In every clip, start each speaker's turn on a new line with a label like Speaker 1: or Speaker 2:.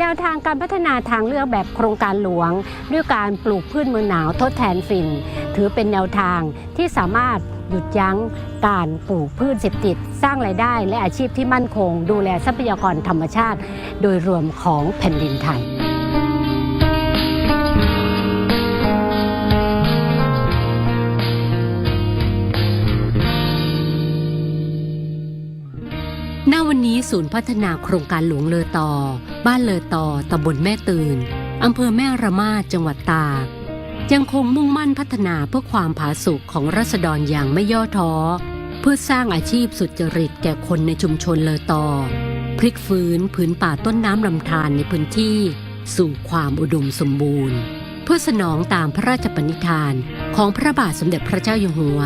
Speaker 1: แนวทางการพัฒนาทางเลือกแบบโครงการหลวง ด้วยการปลูกพืชเมืองหนาวทดแทนฝิ่น ถือเป็นแนวทางที่สามารถหยุดยั้งการปลูกพืชเสพติด สร้างรายได้และอาชีพที่มั่นคง ดูแลทรัพยากรธรรมชาติ โดยรวมของแผ่นดินไทย ศูนย์พัฒนาโครงการหลวงเลอตอบ้านเลอตอตำบลแม่ตื่นอำเภอแม่ระมาจังหวัดตากยังคงมุ่งมั่นพัฒนาเพื่อความผาสุกของรัษฎรอย่างไม่ย่อท้อ เพื่อสร้างอาชีพสุจริตแก่คนในชุมชนเลอตอพลิกฟื้นผืนป่าต้นน้ำลำธารในพื้นที่ สู่ความอุดมสมบูรณ์ เพื่อสนองตามพระราชปณิธานของพระบาทสมเด็จพระเจ้าอยู่หัว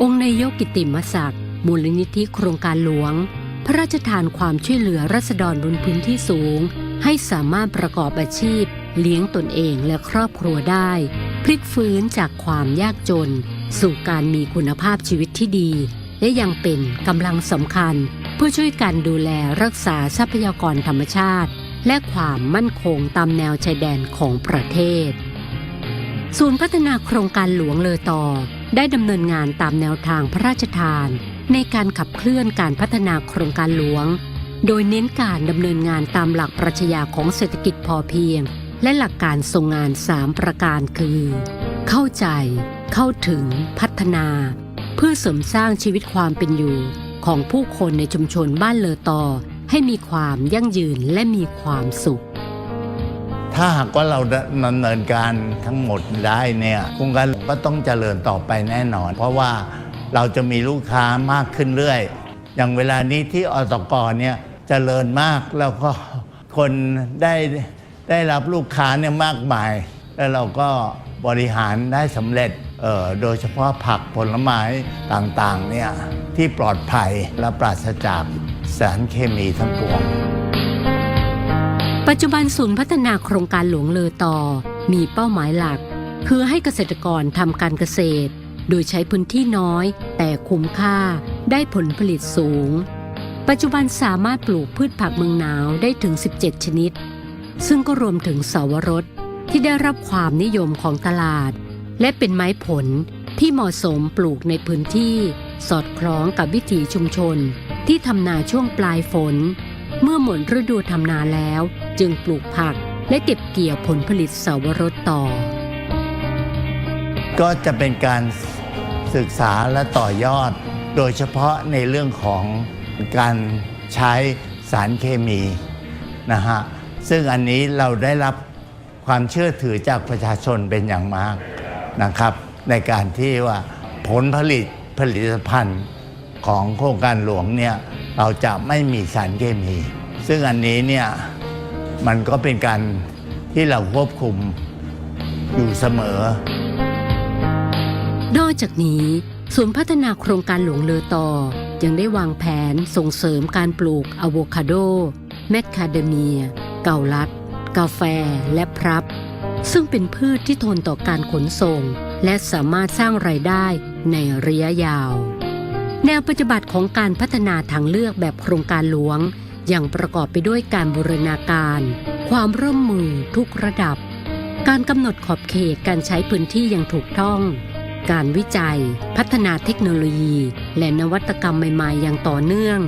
Speaker 1: องค์นายกกิติมศักดิ์มูลนิธิโครงการหลวง พระราชทานความช่วยเหลือรัษฎรบนพื้นที่สูง ให้สามารถประกอบอาชีพ เลี้ยงตนเองและครอบครัวได้ พลิกฟื้นจากความยากจน สู่การมีคุณภาพชีวิตที่ดี และยังเป็นกำลังสำคัญเพื่อช่วยกันดูแลรักษาทรัพยากรธรรมชาติ และความมั่นคงตามแนวชายแดนของประเทศ ศูนย์พัฒนาโครงการหลวงเลอตอได้ดำเนินงานตามแนวทางพระราชทาน ในการขับเคลื่อนการพัฒนาโครงการหลวง โดยเน้นการดำเนินงานตามหลักปรัชญาของเศรษฐกิจพอเพียง และหลักการทรงงาน 3 ประการคือ เข้าใจ เข้าถึง พัฒนา เพื่อเสริมสร้างชีวิตความเป็นอยู่ ของผู้คนในชุมชนบ้านเลอตอ ให้มีความยั่งยืนและมีความสุข
Speaker 2: ถ้าหากว่าเราดำเนินการทั้งหมดได้เนี่ยโครงการก็ต้องเจริญต่อไปแน่นอน เพราะว่า เราจะมีลูกค้ามากขึ้นเรื่อย อย่างเวลานี้ที่อสกเนี่ยเจริญมากแล้วก็คนได้ได้รับลูกค้าเนี่ยมากมาย แล้วเราก็บริหารได้สำเร็จเออโดยเฉพาะผักผลไม้ต่างๆเนี่ยที่ปลอดภัยและปราศจากสารเคมีทั้งปวง
Speaker 1: ปัจจุบันศูนย์พัฒนาโครงการหลวงเลอตอมีเป้าหมายหลัก คือให้เกษตรกรทำการเกษตร โดยใช้พื้นที่น้อยแต่คุ้มค่าได้ผลผลิตสูง ปัจจุบันสามารถปลูกพืชผักเมืองหนาวได้ถึง 17 ชนิด ซึ่งก็รวมถึงเสาวรสที่ได้รับความนิยมของตลาด และเป็นไม้ผลที่เหมาะสมปลูกในพื้นที่ สอดคล้องกับวิถีชุมชน ที่ทำนาช่วงปลายฝน เมื่อหมดฤดูทำนาแล้ว จึงปลูกผักและเก็บเกี่ยวผลผลิตเสาวรสต่อ
Speaker 2: ก็จะเป็นการ ศึกษาและต่อยอด โดยเฉพาะในเรื่องของการใช้สารเคมีนะฮะซึ่งอันนี้เราได้รับความเชื่อถือจากประชาชนเป็นอย่างมากนะครับ ในการที่ว่าผลผลิตผลิตภัณฑ์ของโครงการหลวงเนี่ยเราจะไม่มีสารเคมี ซึ่งอันนี้เนี่ยมันก็เป็นการที่เราควบคุมอยู่เสมอ
Speaker 1: นอกจากนี้ศูนย์พัฒนาโครงการหลวงเลอตอยังได้วางแผนส่งเสริมการปลูกอะโวคาโด แมคคาเดเมีย เกาลัด กาแฟ และพรับ ซึ่งเป็นพืชที่ทนต่อการขนส่ง และสามารถสร้างไรายได้ในระยะยาว แนวปฏิบัติของการพัฒนาทางเลือกแบบโครงการหลวง ยังประกอบไปด้วยการบูรณาการ ความร่วมมือทุกระดับ การกำหนดขอบเขตการใช้พื้นที่อย่างถูกต้อง การวิจัย พัฒนาเทคโนโลยี และนวัตกรรมใหม่ๆ อย่างต่อเนื่อง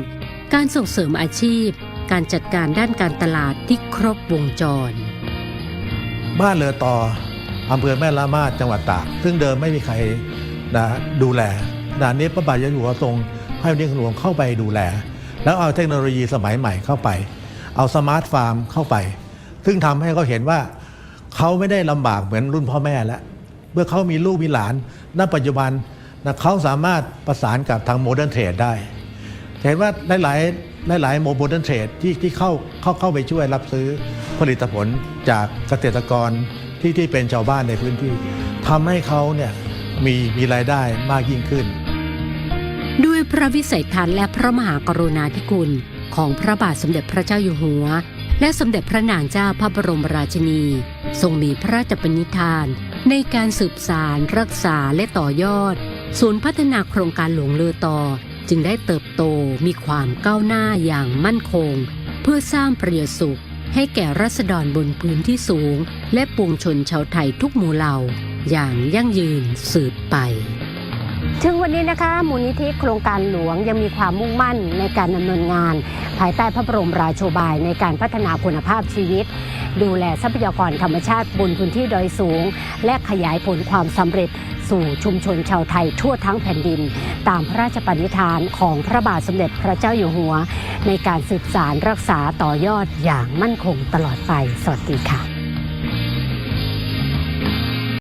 Speaker 1: การส่งเสริมอาชีพ การจัดการด้านการตลาดที่ครบวงจร
Speaker 3: บ้านเลอต่ออำเภอแม่ละมาดจังหวัดตาก ซึ่งเดิมไม่มีใครนะดูแลด่านนี้พระบาทยหัวทรงให้ในหลวงเข้าไปดูแล แล้วเอาเทคโนโลยีสมัยใหม่เข้าไป เอาสมาร์ทฟาร์มเข้าไป ซึ่งทำให้เขาเห็นว่าเขาไม่ได้ลำบากเหมือนรุ่นพ่อแม่แล้วเมื่อเขามีลูกมีหลาน ณปัจจุบันนะเขาสามารถประสานกับทางโมเดิร์นเทรดได้ เห็นว่าหลายๆหลายโมเดิร์นเทรดที่ที่เข้าเข้าเข้าไปช่วยรับซื้อผลิตผลจากเกษตรกรที่ที่เป็นชาวบ้านในพื้นที่ทำให้เขาเนี่ยมีมีรายได้มากยิ่งขึ้น
Speaker 1: ด้วยพระวิสัยทัศน์และพระมหากรุณาธิคุณของพระบาทสมเด็จพระเจ้าอยู่หัว และสมเด็จพระนางเจ้าพระบรมราชินี ทรงมีพระราชปณิธาน ในการสืบสารรักษาและต่อยอด ศูนย์พัฒนาโครงการหลวงเลอตอจึงได้เติบโตมีความก้าวหน้าอย่างมั่นคง เพื่อสร้างประโยชน์สุข ให้แก่รัษฎรบนพื้นที่สูง และปวงชนชาวไทยทุกหมู่เหล่า อย่างยั่งยืนสืบไป ถึงวันนี้นะคะมูลนิธิโครงการหลวงยังมีความมุ่งมั่นในการดำเนินงาน ภายใต้พระบรมราโชบายในการพัฒนาคุณภาพชีวิต ดูแลทรัพยากรธรรมชาติบนพื้นที่ดอยสูง และขยายผลความสำเร็จสู่ชุมชนชาวไทยทั่วทั้งแผ่นดิน ตามพระราชปณิธานของพระบาทสมเด็จพระเจ้าอยู่หัว ในการสืบสารรักษาต่อยอดอย่างมั่นคงตลอดไป สวัสดีค่ะ